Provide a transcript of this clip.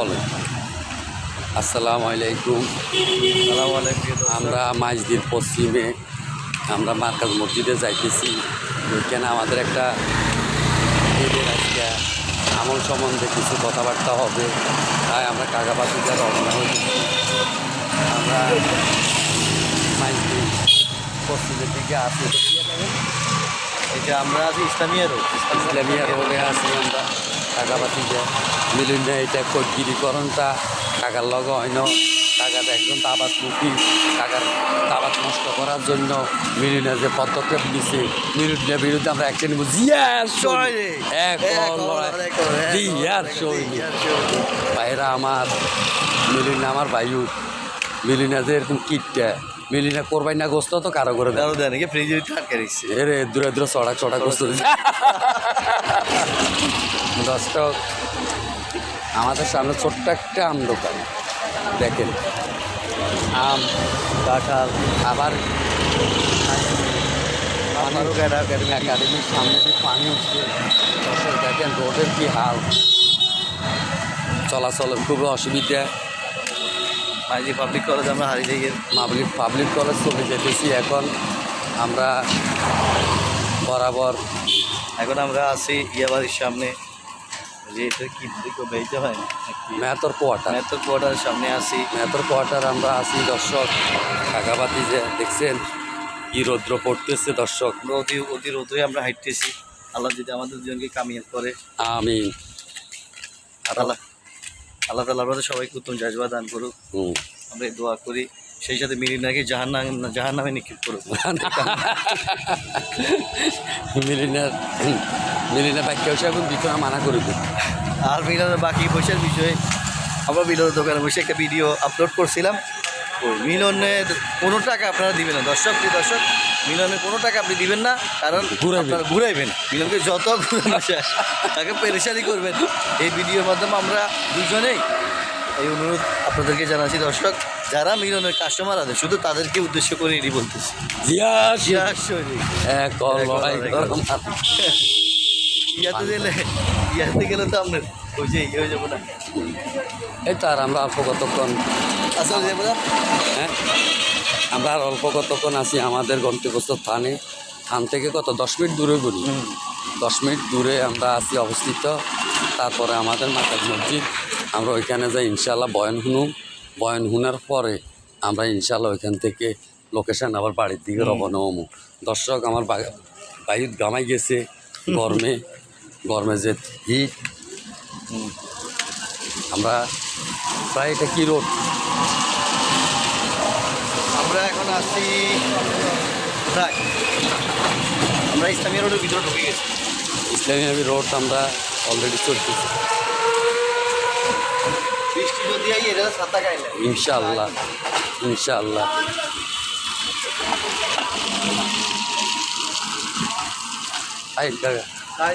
বলেন। আসসালামু আলাইকুম। আমরা মাঝদির পশ্চিমে, আমরা মার্কাজ মসজিদে যাইতেছি। ওইখানে আমাদের একটা আমল সম্বন্ধে কিছু কথাবার্তা হবে। তাই আমরা কাকাবাসিকা রওনা হয়েছি আমরা মাঝদির পশ্চিমের দিকে আসি? এটা আমরা আছি ইসলামিয়া রোড। ইসলামিয়া রোডে আছি আমরা। কাকাবাসিকা মিলুন না এটা কোটগিরিকরণটা কাকার লগ হয় না কাকার একজন তাবাতমুখী কাকার তাবাত নষ্ট করার জন্য মিলুনা যে পদক্ষেপ নিছে মিলুনের বিরুদ্ধে আমরা একটা নিব জিয়ার সৈনিক। এক লড়াই। জিয়ার সৈনিক। ভাইরা আমার মিলিনা আমার ভাইউ মিলিনা যে এরকম কিটটা মিলিনা করবাই না গোস্ত তো কারও করে দারো দেয় নাকি ফ্রিজে দিচ্ছে এরে দূরে দূরে চড়া চড়া গোস্ত দর্শক আমাদের সামনে ছোট্ট একটা আম দোকান। দেখেন আম কাঁঠাল আবার একাডেমির সামনে দিয়ে পানি উঠছে দর্শক দেখেন রোডের কি হাল। চলাচলের খুবই অসুবিধা। মাঝি পাবলিক কলেজ আমরা হারিয়ে পাবলিক পাবলিক কলেজ চলে যেতেছি। এখন আমরা বরাবর এখন আমরা আছি ইয়াবাড়ির সামনে। যে এটা কি দিকে বেইতে হয় মেহতর কোয়ার্টার। মেতর কোয়ার্টারের সামনে আছি। মেহতর কোয়ার্টার আমরা আছি দর্শক। কাকাবাতি যে দেখছেন কি রৌদ্র পড়তেছে দর্শক। অতি অতি রোদে আমরা হাঁটতেছি। আল্লাহ যদি আমাদের দুজনকে কামিয়াব করে। আমি আর আল্লাহ আল্লাহ তালা আমাদের সবাইকে উত্তম জাজবা দান করুক। আমরা দোয়া করি সেই সাথে মিলিনাকে জাহান নাম জাহান নামে নিক্ষেপ করুক। মিলিনার মিলিনা ব্যাখ্যা হিসেবে এখন বিক্রম মানা করে দিন আর মিলনের বাকি পয়সার বিষয়ে আমরা মিলনের দোকানে বসে একটা ভিডিও আপলোড করছিলাম। ওই মিলনের কোনো টাকা আপনারা দিবেন না। দর্শক দর্শক মিলনের কোনো টাকা আপনি দিবেন না কারণ। আপনারা ঘুরাইবেন। মিলনকে যত ঘুরানো যায় তাকে পেরেশানি করবেন। এই ভিডিওর মাধ্যমে আমরা দুজনেই এই অনুরোধ আপনাদেরকে জানাচ্ছি দর্শক যারা মিলনের কাস্টমার আছে শুধু তাদেরকে উদ্দেশ্য করে এটি বলতেছি। ইয়াতে গেলে ইয়াতে গেলে তো আপনার ওই যে ইয়ে হয়ে যাব না। এই তো আর আমরা অল্প কতক্ষণ আসলে যাব না? হ্যাঁ? আমরা আর অল্প কতক্ষণ আছি আমাদের গন্তব্যস্থ স্থানে থান থেকে কত? দশ মিনিট দূরে ঘুরি দশ মিনিট দূরে আমরা আছি অবস্থিত। তারপরে আমাদের মাতার মসজিদ। আমরা ওইখানে যাই ইনশাল্লাহ বয়ান শুনুম বয়ান শুনার পরে আমরা ইনশাল্লাহ ওইখান থেকে লোকেশন আবার বাড়ির দিকে রবানা হমু। দর্শক আমার বায়ুত গামাই গেছে গরমে। গরমে যে হিট আমরা প্রায় এটা কী রোড আমরা এখন আছি কোথায় আমরা ইসলামী রোডের ভিতরে ঢুকে গেছি। ইসলামী নবী রোড আমরা অলরেডি চলতেছি। বৃষ্টি যদি আই এটা ছাতা গাইলে ইনশাআল্লাহ ইনশাআল্লাহ। আই তাই না তাই।